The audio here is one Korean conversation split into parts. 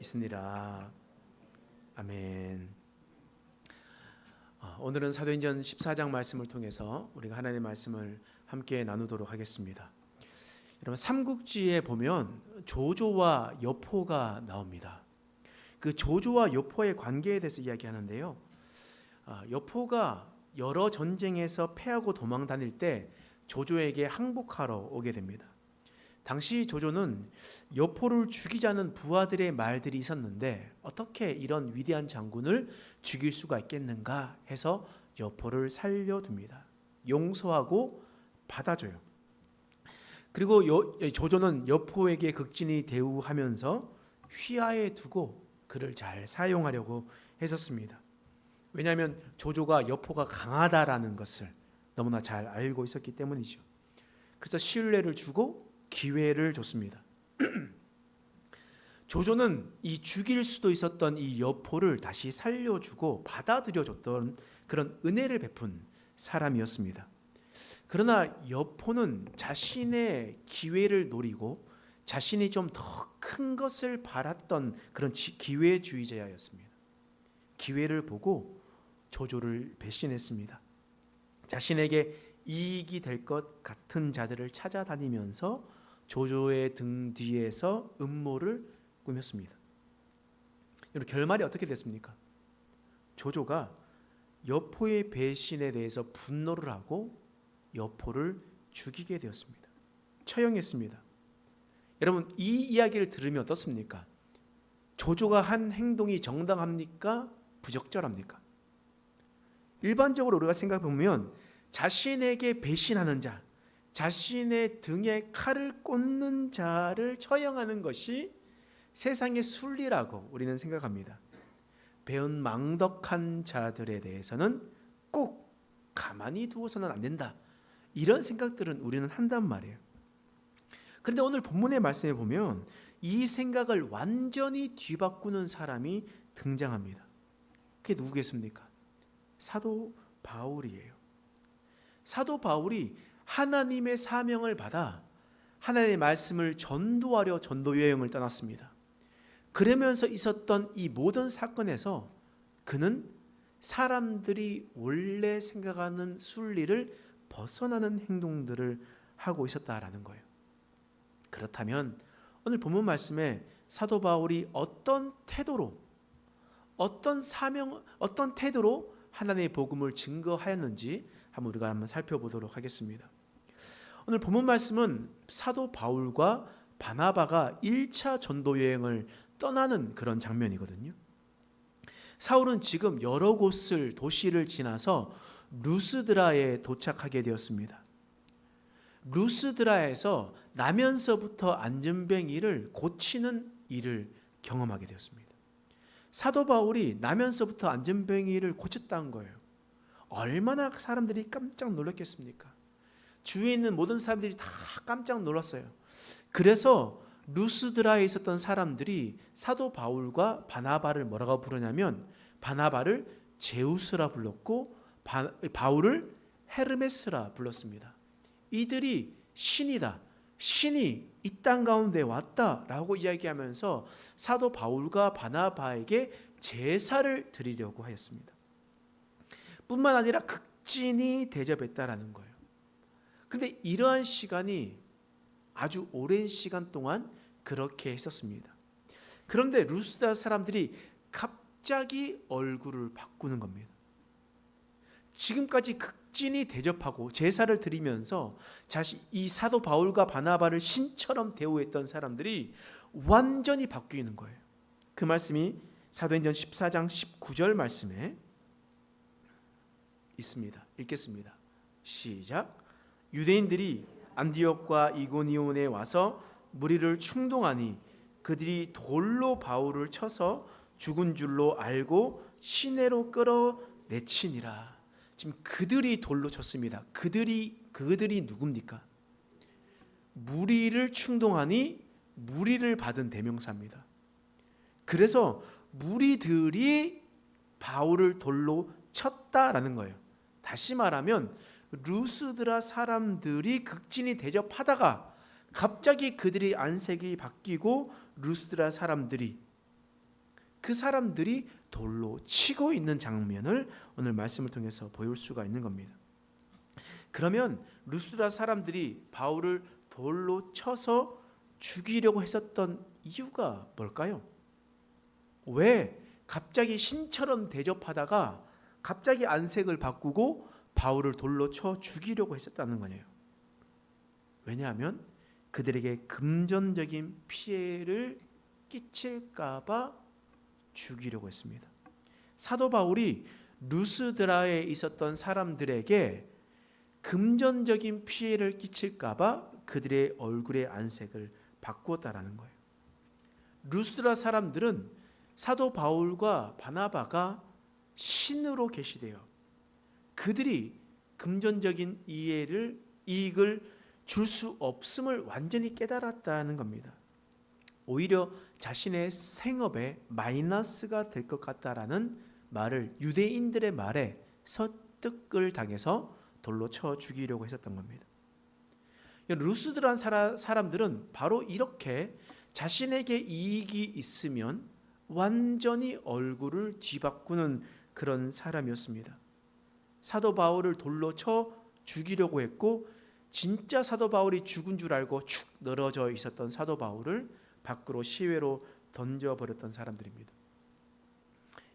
있으니라. 아멘. 아, 오늘은 사도행전 14장 말씀을 통해서 우리가 하나님의 말씀을 함께 나누도록 하겠습니다. 여러분 삼국지에 보면 조조와 여포가 나옵니다. 그 조조와 여포의 관계에 대해서 이야기하는데요. 아, 여포가 여러 전쟁에서 패하고 도망 다닐 때 조조에게 항복하러 오게 됩니다. 당시 조조는 여포를 죽이자는 부하들의 말들이 있었는데 어떻게 이런 위대한 장군을 죽일 수가 있겠는가 해서 여포를 살려둡니다. 용서하고 받아줘요. 그리고 여, 조조는 여포에게 극진히 대우하면서 휘하에 두고 그를 잘 사용하려고 했었습니다. 왜냐하면 조조가 여포가 강하다라는 것을 너무나 잘 알고 있었기 때문이죠. 그래서 신뢰를 주고 기회를 줬습니다. 조조는 이 죽일 수도 있었던 이 여포를 다시 살려주고 받아들여줬던 그런 은혜를 베푼 사람이었습니다. 그러나 여포는 자신의 기회를 노리고 자신이 좀 더 큰 것을 바랐던 그런 기회주의자였습니다. 기회를 보고 조조를 배신했습니다. 자신에게 이익이 될 것 같은 자들을 찾아다니면서 조조의 등 뒤에서 음모를 꾸몄습니다. 여러분 결말이 어떻게 됐습니까? 조조가 여포의 배신에 대해서 분노를 하고 여포를 죽이게 되었습니다. 처형했습니다. 여러분 이 이야기를 들으면 어떻습니까? 조조가 한 행동이 정당합니까? 부적절합니까? 일반적으로 우리가 생각해 보면 자신에게 배신하는 자, 자신의 등에 칼을 꽂는 자를 처형하는 것이 세상의 순리라고 우리는 생각합니다. 배은 망덕한 자들에 대해서는 꼭 가만히 두어서는 안 된다. 이런 생각들은 우리는 한단 말이에요. 그런데 오늘 본문의 말씀에 보면 이 생각을 완전히 뒤바꾸는 사람이 등장합니다. 그게 누구겠습니까? 사도 바울이에요. 사도 바울이 하나님의 사명을 받아 하나님의 말씀을 전도하려 전도 여행을 떠났습니다. 그러면서 있었던 이 모든 사건에서 그는 사람들이 원래 생각하는 순리를 벗어나는 행동들을 하고 있었다라는 거예요. 그렇다면 오늘 본문 말씀에 사도 바울이 어떤 태도로 어떤 사명 어떤 태도로 하나님의 복음을 증거하였는지 한번 우리가 한번 살펴보도록 하겠습니다. 오늘 본문 말씀은 사도 바울과 바나바가 1차 전도 여행을 떠나는 그런 장면이거든요. 사울은 지금 여러 곳을 도시를 지나서 루스드라에 도착하게 되었습니다. 루스드라에서 나면서부터 안전뱅이를 고치는 일을 경험하게 되었습니다. 사도 바울이 나면서부터 안전뱅이를 고쳤다는 거예요. 얼마나 사람들이 깜짝 놀랐겠습니까? 주위에 있는 모든 사람들이 다 깜짝 놀랐어요. 그래서 루스드라에 있었던 사람들이 사도 바울과 바나바를 뭐라고 부르냐면 바나바를 제우스라 불렀고 바, 바울을 헤르메스라 불렀습니다. 이들이 신이다. 신이 이 땅 가운데 왔다라고 이야기하면서 사도 바울과 바나바에게 제사를 드리려고 하였습니다. 뿐만 아니라 극진히 대접했다라는 거예요. 근데 이러한 시간이 아주 오랜 시간 동안 그렇게 했었습니다. 그런데 루스다 사람들이 갑자기 얼굴을 바꾸는 겁니다. 지금까지 극진히 대접하고 제사를 드리면서 자신 이 사도 바울과 바나바를 신처럼 대우했던 사람들이 완전히 바뀌는 거예요. 그 말씀이 사도행전 14장 19절 말씀에 있습니다. 읽겠습니다. 시작. 유대인들이 안디옥과 이고니온에 와서 무리를 충동하니 그들이 돌로 바울을 쳐서 죽은 줄로 알고 시내로 끌어내치니라. 지금 그들이 돌로 쳤습니다. 그들이 그들이 누굽니까? 무리를 충동하니 무리를 받은 대명사입니다. 그래서 무리들이 바울을 돌로 쳤다라는 거예요. 다시 말하면 루스드라 사람들이 극진히 대접하다가 갑자기 그들이 안색이 바뀌고 루스드라 사람들이 그 사람들이 돌로 치고 있는 장면을 오늘 말씀을 통해서 보일 수가 있는 겁니다. 그러면 루스라 사람들이 바울을 돌로 쳐서 죽이려고 했었던 이유가 뭘까요? 왜 갑자기 신처럼 대접하다가 갑자기 안색을 바꾸고 바울을 돌로 쳐 죽이려고 했었다는 거예요. 왜냐하면 그들에게 금전적인 피해를 끼칠까봐 죽이려고 했습니다. 사도 바울이 루스드라에 있었던 사람들에게 금전적인 피해를 끼칠까봐 그들의 얼굴의 안색을 바꾸었다라는 거예요. 루스드라 사람들은 사도 바울과 바나바가 신으로 계시대요. 그들이 금전적인 이해를 이익을 줄 수 없음을 완전히 깨달았다는 겁니다. 오히려 자신의 생업에 마이너스가 될 것 같다라는 말을 유대인들의 말에 설득을 당해서 돌로 쳐 죽이려고 했었던 겁니다. 루스드란 사람들은 바로 이렇게 자신에게 이익이 있으면 완전히 얼굴을 뒤바꾸는 그런 사람이었습니다. 사도 바울을 돌로 쳐 죽이려고 했고 진짜 사도 바울이 죽은 줄 알고 축 늘어져 있었던 사도 바울을 밖으로 시외로 던져 버렸던 사람들입니다.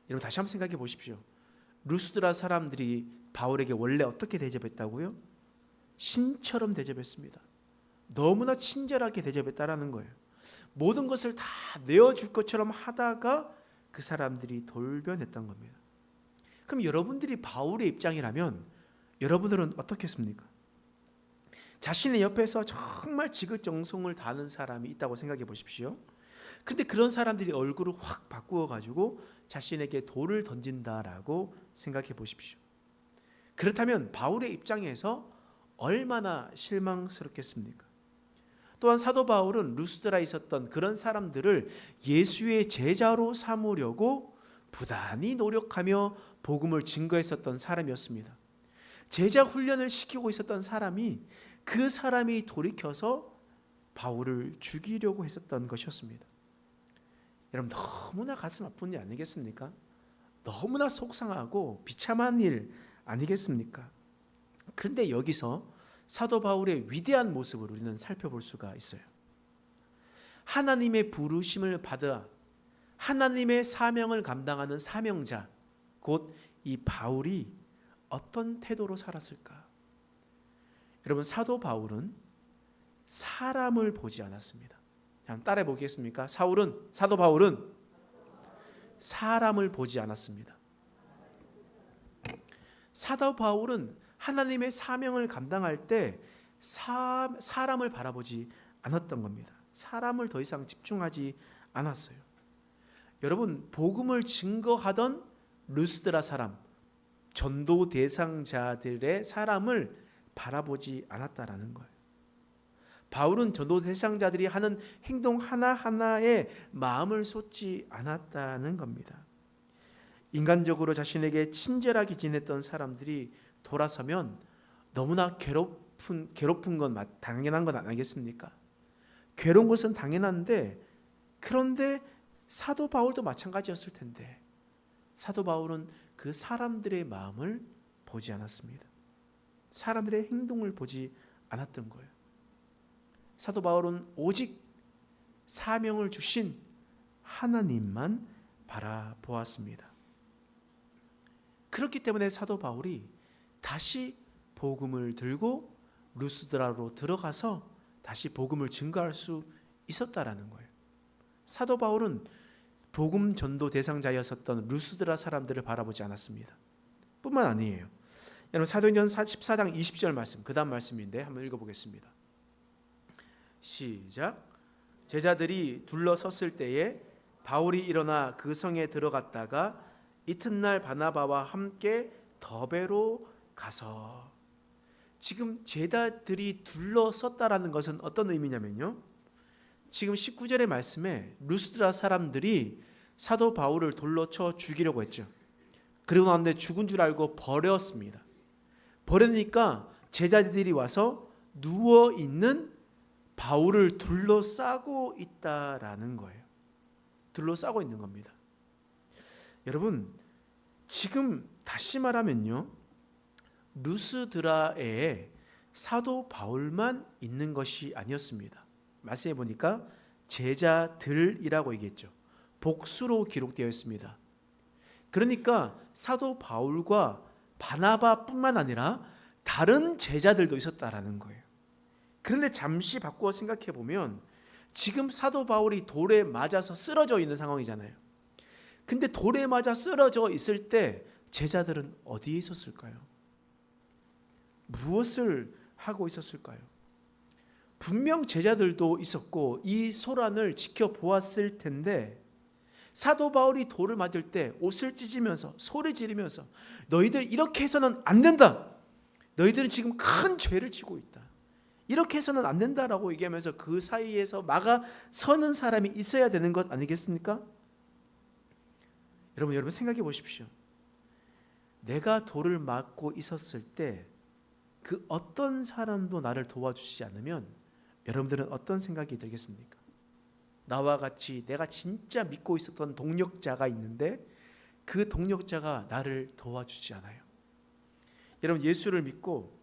여러분 다시 한번 생각해 보십시오. 루스드라 사람들이 바울에게 원래 어떻게 대접했다고요? 신처럼 대접했습니다. 너무나 친절하게 대접했다라는 거예요. 모든 것을 다 내어줄 것처럼 하다가 그 사람들이 돌변했던 겁니다. 그럼 여러분들이 바울의 입장이라면 여러분들은 어떻겠습니까? 자신의 옆에서 정말 지극정성을 다하는 사람이 있다고 생각해 보십시오. 근데 그런 사람들이 얼굴을 확 바꾸어 가지고 자신에게 돌을 던진다라고 생각해 보십시오. 그렇다면 바울의 입장에서 얼마나 실망스럽겠습니까? 또한 사도 바울은 루스드라에 있었던 그런 사람들을 예수의 제자로 삼으려고 부단히 노력하며 복음을 증거했었던 사람이었습니다. 제자 훈련을 시키고 있었던 사람이 그 사람이 돌이켜서 바울을 죽이려고 했었던 것이었습니다. 여러분 너무나 가슴 아픈 일 아니겠습니까? 너무나 속상하고 비참한 일 아니겠습니까? 그런데 여기서 사도 바울의 위대한 모습을 우리는 살펴볼 수가 있어요. 하나님의 부르심을 받아 하나님의 사명을 감당하는 사명자 곧 이 바울이 어떤 태도로 살았을까? 여러분 사도 바울은 사람을 보지 않았습니다. 한번 따라해 보겠습니까? 사울은 사도 바울은 사람을 보지 않았습니다. 사도 바울은 하나님의 사명을 감당할 때 사, 사람을 바라보지 않았던 겁니다. 사람을 더 이상 집중하지 않았어요. 여러분 복음을 증거하던 루스드라 사람 전도 대상자들의 사람을 바라보지 않았다라는 거예요. 바울은 전도 대상자들이 하는 행동 하나하나에 마음을 쏟지 않았다는 겁니다. 인간적으로 자신에게 친절하게 지냈던 사람들이 돌아서면 너무나 괴롭은 괴롭은 건 당연한 건 아니겠습니까? 괴로운 것은 당연한데 그런데 사도 바울도 마찬가지였을 텐데 사도 바울은 그 사람들의 마음을 보지 않았습니다. 사람들의 행동을 보지 않았던 거예요. 사도 바울은 오직 사명을 주신 하나님만 바라보았습니다. 그렇기 때문에 사도 바울이 다시 복음을 들고 루스드라로 들어가서 다시 복음을 증거할 수 있었다라는 거예요. 사도 바울은 복음 전도 대상자였었던 루스드라 사람들을 바라보지 않았습니다. 뿐만 아니에요. 여러분 사도행전 14장 20절 말씀 그다음 말씀인데 한번 읽어 보겠습니다. 시작. 제자들이 둘러섰을 때에 바울이 일어나 그 성에 들어갔다가 이튿날 바나바와 함께 더베로 가서 지금 제자들이 둘러섰다라는 것은 어떤 의미냐면요. 지금 19절의 말씀에 루스드라 사람들이 사도 바울을 돌로 쳐 죽이려고 했죠. 그리고 나는데 죽은 줄 알고 버렸습니다. 버리니까 제자들이 와서 누워 있는 바울을 둘러싸고 있다라는 거예요. 둘러싸고 있는 겁니다. 여러분 지금 다시 말하면요. 루스드라에 사도 바울만 있는 것이 아니었습니다. 말씀해 보니까 제자들이라고 얘기했죠. 복수로 기록되어 있습니다. 그러니까 사도 바울과 바나바뿐만 아니라 다른 제자들도 있었다라는 거예요. 그런데 잠시 바꾸어 생각해 보면 지금 사도 바울이 돌에 맞아서 쓰러져 있는 상황이잖아요. 근데 돌에 맞아 쓰러져 있을 때 제자들은 어디에 있었을까요? 무엇을 하고 있었을까요? 분명 제자들도 있었고 이 소란을 지켜보았을 텐데 사도 바울이 돌을 맞을 때 옷을 찢으면서 소리 지르면서 너희들 이렇게 해서는 안 된다. 너희들은 지금 큰 죄를 지고 있다. 이렇게 해서는 안 된다라고 얘기하면서 그 사이에서 막아 서는 사람이 있어야 되는 것 아니겠습니까? 여러분 여러분 생각해 보십시오. 내가 돌을 맞고 있었을 때 그 어떤 사람도 나를 도와주지 않으면 여러분들은 어떤 생각이 들겠습니까? 나와 같이 내가 진짜 믿고 있었던 동력자가 있는데 그 동력자가 나를 도와주지 않아요. 여러분 예수를 믿고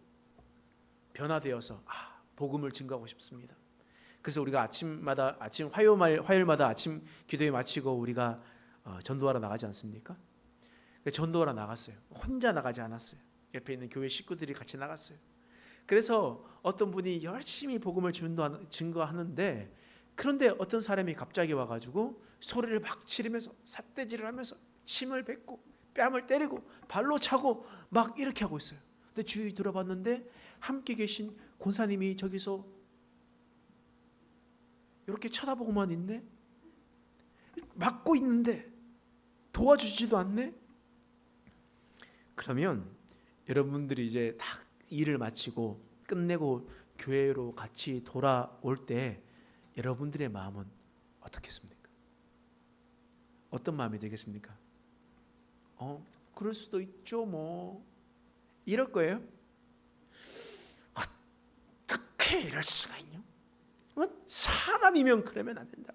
변화되어서 아, 복음을 증거하고 싶습니다. 그래서 우리가 아침마다 아침 화요일 화요일마다 아침 기도회 마치고 우리가 어, 전도하러 나가지 않습니까? 전도하러 나갔어요. 혼자 나가지 않았어요. 옆에 있는 교회 식구들이 같이 나갔어요. 그래서 어떤 분이 열심히 복음을 증거하는데 그런데 어떤 사람이 갑자기 와가지고 소리를 막 지르면서 삿대질을 하면서 침을 뱉고 뺨을 때리고 발로 차고 막 이렇게 하고 있어요. 근데 주위 들어봤는데 함께 계신 권사님이 저기서 이렇게 쳐다보고만 있네. 막고 있는데 도와주지도 않네. 그러면 여러분들이 이제 딱 일을 마치고 끝내고 교회로 같이 돌아올 때 여러분들의 마음은 어떻겠습니까? 어떤 마음이 되겠습니까? 어, 그럴 수도 있죠, 뭐. 이럴 거예요. 어떻게 이럴 수가 있냐? 뭐 사람이면 그러면 안 된다.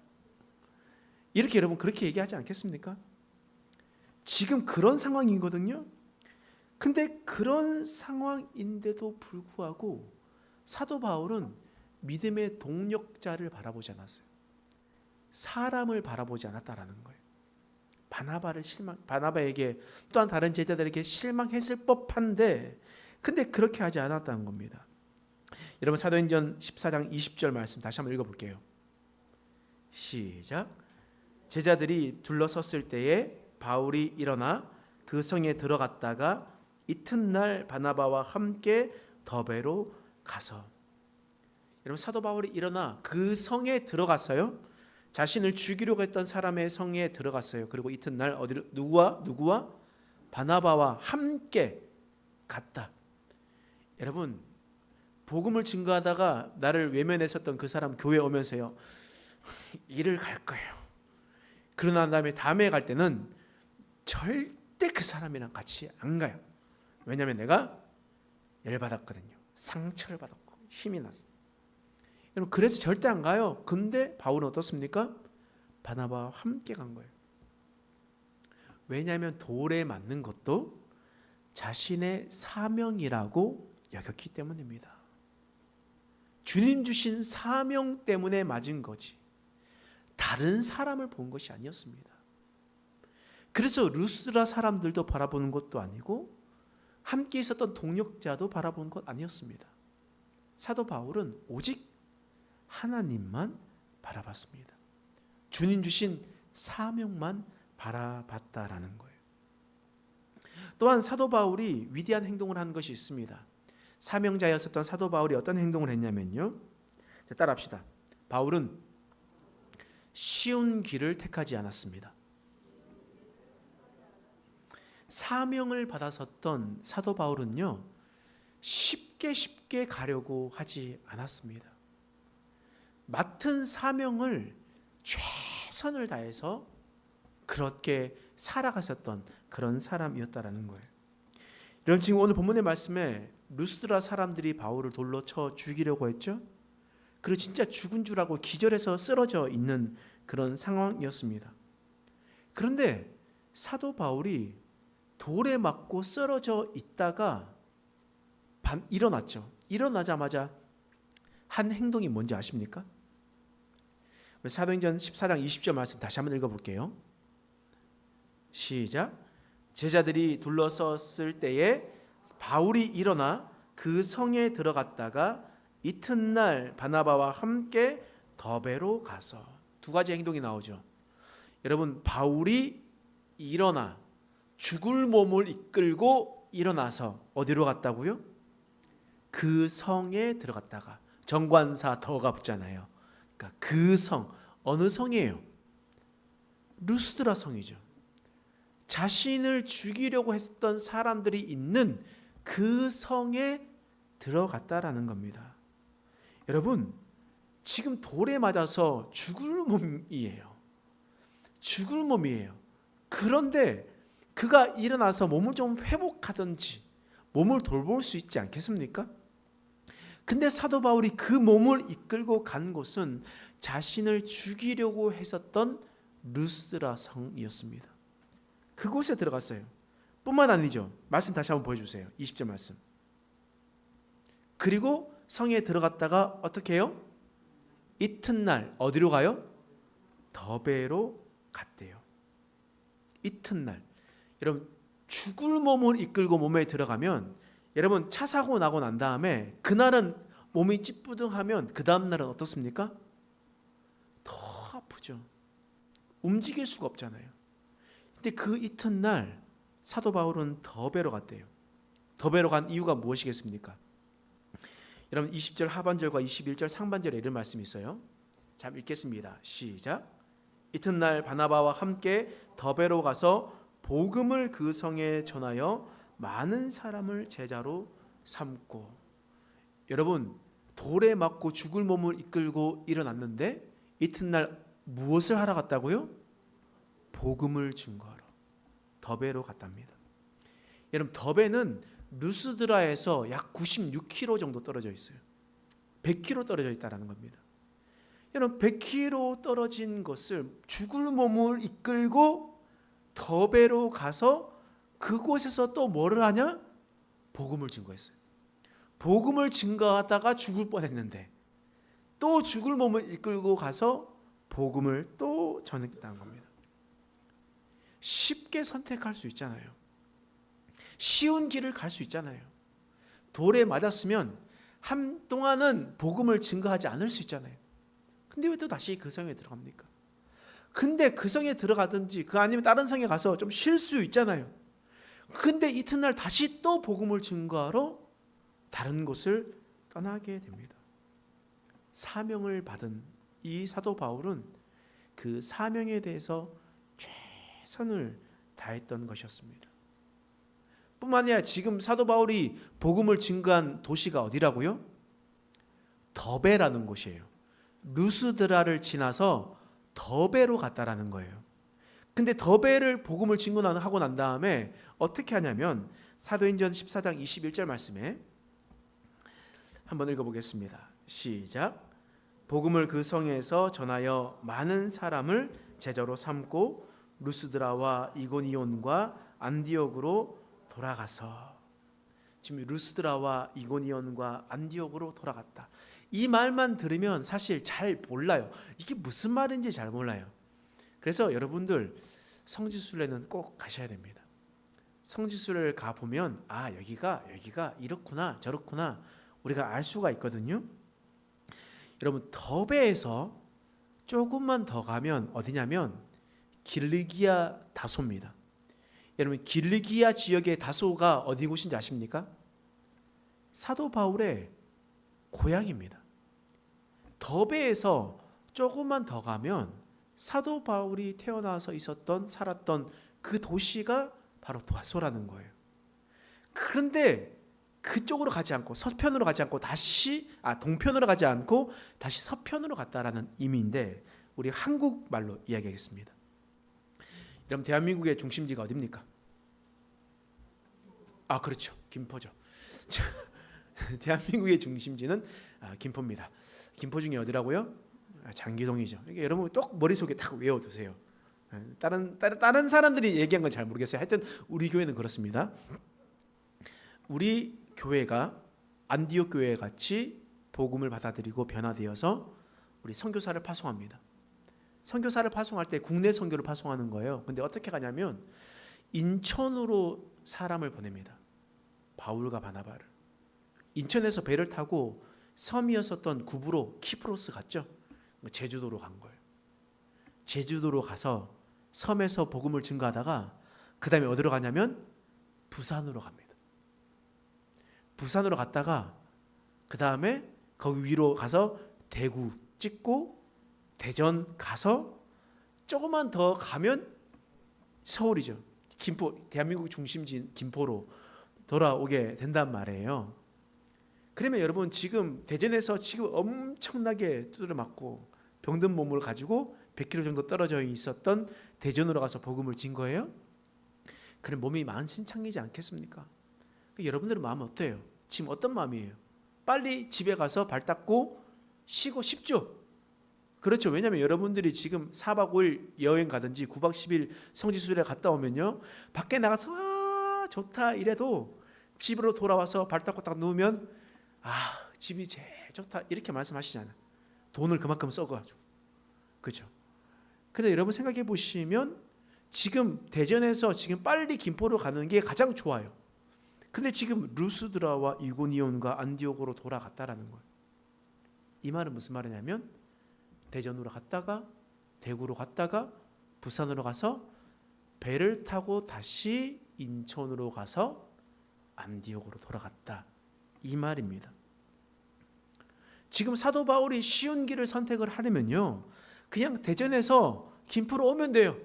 이렇게 여러분 그렇게 얘기하지 않겠습니까? 지금 그런 상황이거든요. 근데 그런 상황인데도 불구하고 사도 바울은 믿음의 동력자를 바라보지 않았어요. 사람을 바라보지 않았다라는 거예요. 바나바를 실망 바나바에게 또한 다른 제자들에게 실망했을 법한데 근데 그렇게 하지 않았다는 겁니다. 여러분 사도행전 14장 20절 말씀 다시 한번 읽어 볼게요. 시작. 제자들이 둘러섰을 때에 바울이 일어나 그 성에 들어갔다가 이튿날 바나바와 함께 더베로 가서 여러분 사도 바울이 일어나 그 성에 들어갔어요. 자신을 죽이려고 했던 사람의 성에 들어갔어요. 그리고 이튿날 어디로 누구와 누구와 바나바와 함께 갔다. 여러분 복음을 증거하다가 나를 외면했었던 그 사람 교회 오면서요. 일을 갈 거예요. 그러나 다음에 다음에 갈 때는 절대 그 사람이랑 같이 안 가요. 왜냐하면 내가 열 받았거든요. 상처를 받았고 힘이 났어. 여러분 그래서 절대 안 가요. 근데 바울은 어떻습니까? 바나바와 함께 간 거예요. 왜냐하면 돌에 맞는 것도 자신의 사명이라고 여겼기 때문입니다. 주님 주신 사명 때문에 맞은 거지. 다른 사람을 본 것이 아니었습니다. 그래서 루스라 사람들도 바라보는 것도 아니고 함께 있었던 동력자도 바라본 것 아니었습니다. 사도 바울은 오직 하나님만 바라봤습니다. 주님 주신 사명만 바라봤다라는 거예요. 또한 사도 바울이 위대한 행동을 한 것이 있습니다. 사명자였었던 사도 바울이 어떤 행동을 했냐면요. 따라합시다. 바울은 쉬운 길을 택하지 않았습니다. 사명을 받았었던 사도 바울은요, 쉽게 쉽게 가려고 하지 않았습니다. 맡은 사명을 최선을 다해서 그렇게 살아갔었던 그런 사람이었다라는 거예요. 여러분 지금 오늘 본문의 말씀에 루스드라 사람들이 바울을 돌로 쳐 죽이려고 했죠. 그리고 진짜 죽은 줄 알고 기절해서 쓰러져 있는 그런 상황이었습니다. 그런데 사도 바울이 돌에 맞고 쓰러져 있다가 반 일어났죠. 일어나자마자 한 행동이 뭔지 아십니까? 사도행전 14장 20절 말씀 다시 한번 읽어볼게요. 시작. 제자들이 둘러섰을 때에 바울이 일어나 그 성에 들어갔다가 이튿날 바나바와 함께 더베로 가서 두 가지 행동이 나오죠. 여러분 바울이 일어나 죽을 몸을 이끌고 일어나서 어디로 갔다고요? 그 성에 들어갔다가 정관사 더가 붙잖아요. 그러니까 그 성 어느 성이에요? 루스드라 성이죠. 자신을 죽이려고 했던 사람들이 있는 그 성에 들어갔다라는 겁니다. 여러분 지금 돌에 맞아서 죽을 몸이에요. 죽을 몸이에요. 그런데 그가 일어나서 몸을 좀 회복하든지 몸을 돌볼 수 있지 않겠습니까? 근데 사도 바울이 그 몸을 이끌고 간 곳은 자신을 죽이려고 했었던 루스드라 성이었습니다. 그곳에 들어갔어요. 뿐만 아니죠. 말씀 다시 한번 보여주세요. 20절 말씀. 그리고 성에 들어갔다가 어떻게 해요? 이튿날 어디로 가요? 더베로 갔대요. 이튿날 여러분 죽을 몸을 이끌고 몸에 들어가면 여러분 차 사고 나고 난 다음에 그날은 몸이 찌뿌둥하면 그 다음 날은 어떻습니까? 더 아프죠. 움직일 수가 없잖아요. 근데 그 이튿날 사도 바울은 더베로 갔대요. 더베로 간 이유가 무엇이겠습니까? 여러분 20절 하반절과 21절 상반절에 이런 말씀이 있어요. 자 읽겠습니다. 시작. 이튿날 바나바와 함께 더베로 가서 복음을 그 성에 전하여 많은 사람을 제자로 삼고 여러분 돌에 맞고 죽을 몸을 이끌고 일어났는데 이튿날 무엇을 하러 갔다고요? 복음을 증거하러 더베로 갔답니다. 여러분 더베는 루스드라에서 약 96km 정도 떨어져 있어요. 100km 떨어져 있다라는 겁니다. 여러분 100km 떨어진 것을 죽을 몸을 이끌고 더베로 가서 그곳에서 또 뭐를 하냐? 복음을 증거했어요. 복음을 증거하다가 죽을 뻔했는데 또 죽을 몸을 이끌고 가서 복음을 또 전했다는 겁니다. 쉽게 선택할 수 있잖아요. 쉬운 길을 갈 수 있잖아요. 돌에 맞았으면 한동안은 복음을 증거하지 않을 수 있잖아요. 근데 왜 또 다시 그 성에 들어갑니까? 근데 그 성에 들어가든지 그 아니면 다른 성에 가서 좀 쉴 수 있잖아요. 근데 이튿날 다시 또 복음을 증거하러 다른 곳을 떠나게 됩니다. 사명을 받은 이 사도 바울은 그 사명에 대해서 최선을 다했던 것이었습니다. 뿐만 아니라 지금 사도 바울이 복음을 증거한 도시가 어디라고요? 더베라는 곳이에요. 루스드라를 지나서 더베로 갔다라는 거예요. 근데 더베를 복음을 증거하고 난 다음에 어떻게 하냐면 사도행전 14장 21절 말씀에 한번 읽어보겠습니다. 시작. 복음을 그 성에서 전하여 많은 사람을 제자로 삼고 루스드라와 이고니온과 안디옥으로 돌아가서 지금 루스드라와 이고니온과 안디옥으로 돌아갔다. 이 말만 들으면 사실 잘 몰라요. 이게 무슨 말인지 잘 몰라요. 그래서 여러분들 성지순례는 꼭 가셔야 됩니다. 성지순례를 가 보면 아 여기가 여기가 이렇구나 저렇구나 우리가 알 수가 있거든요. 여러분 더베에서 조금만 더 가면 어디냐면 길리기아 다소입니다. 여러분 길리기아 지역의 다소가 어디 곳인지 아십니까? 사도 바울의 고향입니다. 더베에서 조금만 더 가면 사도 바울이 태어나서 있었던 살았던 그 도시가 바로 다소라는 거예요. 그런데 그쪽으로 가지 않고 서편으로 가지 않고 다시 아 동편으로 가지 않고 다시 서편으로 갔다라는 의미인데 우리 한국 말로 이야기하겠습니다. 여러분 대한민국의 중심지가 어디입니까? 아 그렇죠 김포죠. 대한민국의 중심지는 아, 김포입니다. 김포 중에 어디라고요? 아, 장기동이죠. 이게 여러분 꼭 머릿속에 딱 외워두세요. 예, 다른 다른 다른 사람들이 얘기한 건 잘 모르겠어요. 하여튼 우리 교회는 그렇습니다. 우리 교회가 안디옥 교회 같이 복음을 받아들이고 변화되어서 우리 선교사를 파송합니다. 선교사를 파송할 때 국내 선교를 파송하는 거예요. 근데 어떻게 가냐면 인천으로 사람을 보냅니다. 바울과 바나바를 인천에서 배를 타고 섬이었었던 구부로 키프로스 갔죠. 제주도로 간 거예요. 제주도로 가서 섬에서 복음을 증거하다가 그 다음에 어디로 가냐면 부산으로 갑니다. 부산으로 갔다가 그 다음에 거기 위로 가서 대구 찍고 대전 가서 조금만 더 가면 서울이죠. 김포 대한민국 중심지인 김포로 돌아오게 된단 말이에요. 그러면 여러분 지금 대전에서 지금 엄청나게 두드려 맞고 병든 몸을 가지고 100km 정도 떨어져 있었던 대전으로 가서 복음을 진 거예요. 그럼 몸이 만신창이지 않겠습니까? 그 여러분들의 마음은 어때요? 지금 어떤 마음이에요? 빨리 집에 가서 발 닦고 쉬고 싶죠? 그렇죠. 왜냐하면 여러분들이 지금 4박 5일 여행 가든지 9박 10일 성지순례 갔다 오면요. 밖에 나가서 아 좋다 이래도 집으로 돌아와서 발 닦고 딱 누우면 아 집이 제일 좋다 이렇게 말씀하시잖아요. 돈을 그만큼 써가지고 그렇죠. 근데 여러분 생각해 보시면 지금 대전에서 지금 빨리 김포로 가는 게 가장 좋아요. 근데 지금 루스드라와 이고니온과 안디옥으로 돌아갔다라는 거예요. 이 말은 무슨 말이냐면 대전으로 갔다가 대구로 갔다가 부산으로 가서 배를 타고 다시 인천으로 가서 안디옥으로 돌아갔다. 이 말입니다. 지금 사도 바울이 쉬운 길을 선택을 하려면요. 그냥 대전에서 김포로 오면 돼요.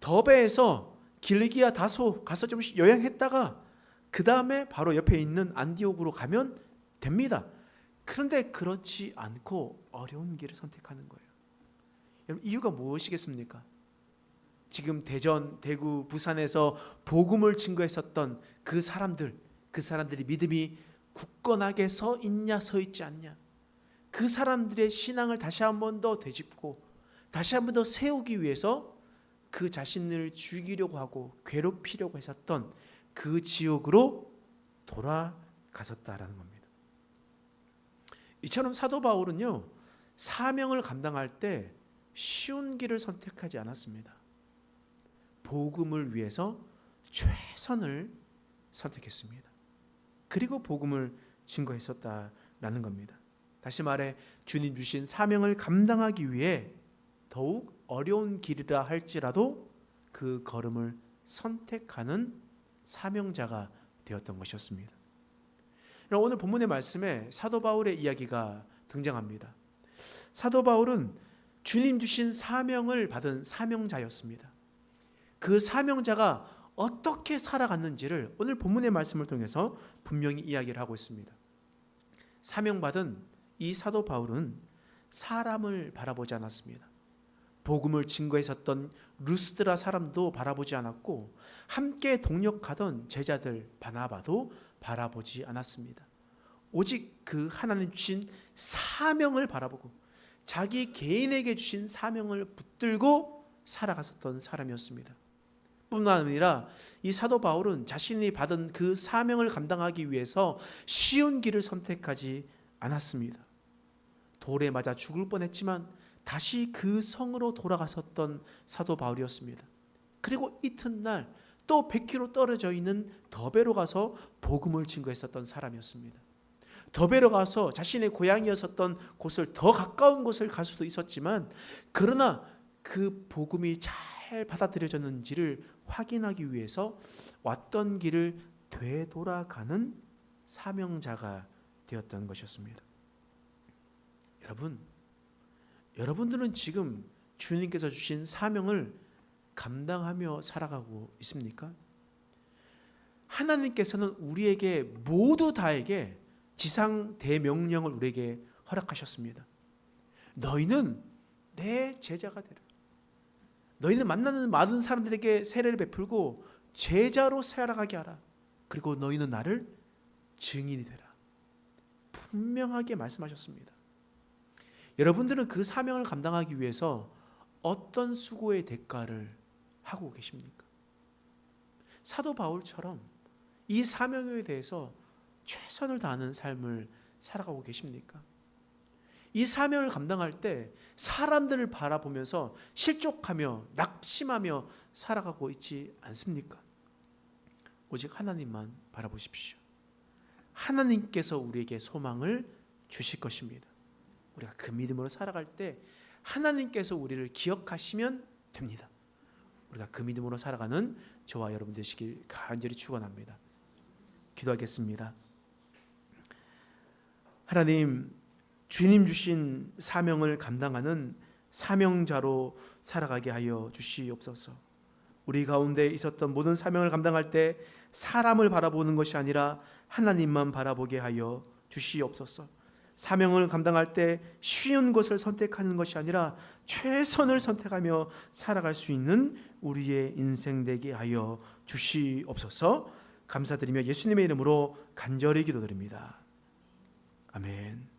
더베에서 길기야 다소 가서 좀 여행했다가 그 다음에 바로 옆에 있는 안디옥으로 가면 됩니다. 그런데 그렇지 않고 어려운 길을 선택하는 거예요. 여러분 이유가 무엇이겠습니까? 지금 대전, 대구, 부산에서 복음을 증거했었던 그 사람들, 그 사람들이 믿음이 굳건하게 서 있냐 서 있지 않냐. 그 사람들의 신앙을 다시 한 번 더 되짚고 다시 한 번 더 세우기 위해서 그 자신을 죽이려고 하고 괴롭히려고 했었던 그 지옥으로 돌아갔었다라는 겁니다. 이처럼 사도 바울은요 사명을 감당할 때 쉬운 길을 선택하지 않았습니다. 복음을 위해서 최선을 선택했습니다. 그리고 복음을 증거했었다라는 겁니다. 다시 말해 주님 주신 사명을 감당하기 위해 더욱 어려운 길이라 할지라도 그 걸음을 선택하는 사명자가 되었던 것이었습니다. 오늘 본문의 말씀에 사도 바울의 이야기가 등장합니다. 사도 바울은 주님 주신 사명을 받은 사명자였습니다. 그 사명자가 어떻게 살아갔는지를 오늘 본문의 말씀을 통해서 분명히 이야기를 하고 있습니다. 사명받은 이 사도 바울은 사람을 바라보지 않았습니다. 복음을 증거했었던 루스드라 사람도 바라보지 않았고 함께 동력하던 제자들 바나바도 바라보지 않았습니다. 오직 그 하나님 주신 사명을 바라보고 자기 개인에게 주신 사명을 붙들고 살아갔었던 사람이었습니다. 뿐만 아니라 이 사도 바울은 자신이 받은 그 사명을 감당하기 위해서 쉬운 길을 선택하지 않았습니다. 돌에 맞아 죽을 뻔했지만 다시 그 성으로 돌아갔었던 사도 바울이었습니다. 그리고 이튿날 또 100km 떨어져 있는 더베로 가서 복음을 증거했었던 사람이었습니다. 더베로 가서 자신의 고향이었었던 곳을 더 가까운 곳을 갈 수도 있었지만 그러나 그 복음이 잘 받아들여졌는지를 확인하기 위해서 왔던 길을 되돌아가는 사명자가 되었던 것이었습니다. 여러분, 여러분들은 지금 주님께서 주신 사명을 감당하며 살아가고 있습니까? 하나님께서는 우리에게 모두 다에게 지상 대명령을 우리에게 허락하셨습니다. 너희는 내 제자가 되라. 너희는 만나는 많은 사람들에게 세례를 베풀고 제자로 살아가게 하라. 그리고 너희는 나를 증인이 되라. 분명하게 말씀하셨습니다. 여러분들은 그 사명을 감당하기 위해서 어떤 수고의 대가를 하고 계십니까? 사도 바울처럼 이 사명에 대해서 최선을 다하는 삶을 살아가고 계십니까? 이 사명을 감당할 때 사람들을 바라보면서 실족하며 낙심하며 살아가고 있지 않습니까? 오직 하나님만 바라보십시오. 하나님께서 우리에게 소망을 주실 것입니다. 우리가 그 믿음으로 살아갈 때 하나님께서 우리를 기억하시면 됩니다. 우리가 그 믿음으로 살아가는 저와 여러분 되시길 간절히 축원합니다. 기도하겠습니다. 하나님 주님 주신 사명을 감당하는 사명자로 살아가게 하여 주시옵소서. 우리 가운데 있었던 모든 사명을 감당할 때 사람을 바라보는 것이 아니라 하나님만 바라보게 하여 주시옵소서. 사명을 감당할 때 쉬운 것을 선택하는 것이 아니라 최선을 선택하며 살아갈 수 있는 우리의 인생 되게 하여 주시옵소서. 감사드리며 예수님의 이름으로 간절히 기도드립니다. 아멘.